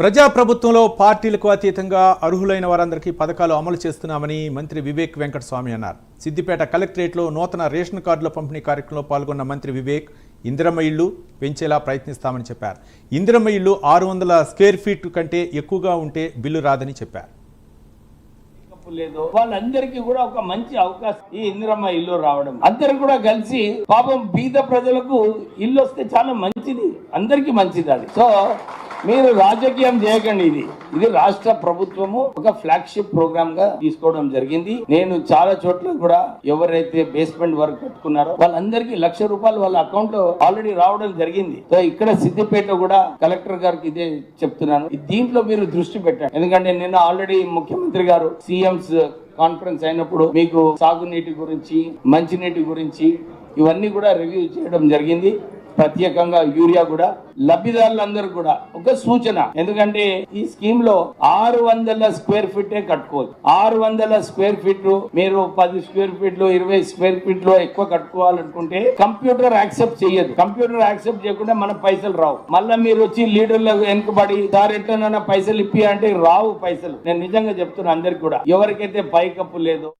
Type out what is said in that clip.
ప్రజాప్రభుత్వంలో పార్టీలకు అతీతంగా అర్హులైన వారందరికీ పథకాలు అమలు చేస్తున్నామని మంత్రి వివేక్ వెంకటస్వామి అన్నారు. సిద్దిపేట కలెక్టరేట్లో నూతన రేషన్ కార్డుల పంపిణీ కార్యక్రమంలో పాల్గొన్న మంత్రి వివేక్ ఇందిరమ్మ ఇళ్ళు పెంచేలా ప్రయత్నిస్తామని చెప్పారు. ఇందిరమ్మ ఇళ్ళు ఆరు వందల స్క్వేర్ ఫీట్ కంటే ఎక్కువగా ఉంటే బిల్లు రాదని చెప్పారు. లేదు వాళ్ళందరికీ కూడా ఒక మంచి అవకాశం ఈ ఇందిరమ్మ ఇల్లు రావడం. అందరు కూడా కలిసి పాపం బీద ప్రజలకు ఇల్లు వస్తే చాలా మంచిది. అందరికీ మంచిది అది. సో మీరు రాజకీయం చేయకండి ఇది. ఇది రాష్ట్ర ప్రభుత్వము ఒక ఫ్లాగ్షిప్ ప్రోగ్రామ్గా తీసుకోవడం జరిగింది. నేను చాలా చోట్ల కూడా ఎవరైతే బేస్మెంట్ వర్క్ పెట్టుకున్నారో వాళ్ళందరికీ లక్ష రూపాయలు వాళ్ళ అకౌంట్లో ఆల్రెడీ రావడం జరిగింది. సో ఇక్కడ సిద్దిపేట కూడా కలెక్టర్ గారికి ఇదే చెప్తున్నాను. దీంట్లో మీరు దృష్టి పెట్టండి. ఎందుకంటే నిన్న ఆల్రెడీ ముఖ్యమంత్రి గారు సీఎంస్ కాన్ఫరెన్స్ అయినప్పుడు మీకు సాగునీటి గురించి మంచినీటి గురించి ఇవన్నీ కూడా రివ్యూ చేయడం జరిగింది. ప్రత్యేకంగా యూరియా కూడా లబ్ధిదారులందరూ కూడా ఒక సూచన. ఎందుకంటే ఈ స్కీమ్లో ఆరు వందల స్క్వేర్ ఫీటే కట్టుకోవచ్చు. ఆరు వందల స్క్వేర్ ఫీట్ మీరు పది స్క్వేర్ ఫీట్లు ఇరవై స్క్వేర్ ఫీట్లో ఎక్కువ కట్టుకోవాలనుకుంటే కంప్యూటర్ యాక్సెప్ట్ చేయదు కంప్యూటర్ యాక్సెప్ట్ చేయకుండా మన పైసలు రావు. మళ్ళీ మీరు వచ్చి లీడర్లకు వెనుకబడి సార్ ఎట్లనైనా పైసలు ఇప్పి అంటే రావు పైసలు. నేను నిజంగా చెప్తున్నా అందరికి కూడా. ఎవరికైతే పైకప్పు లేదు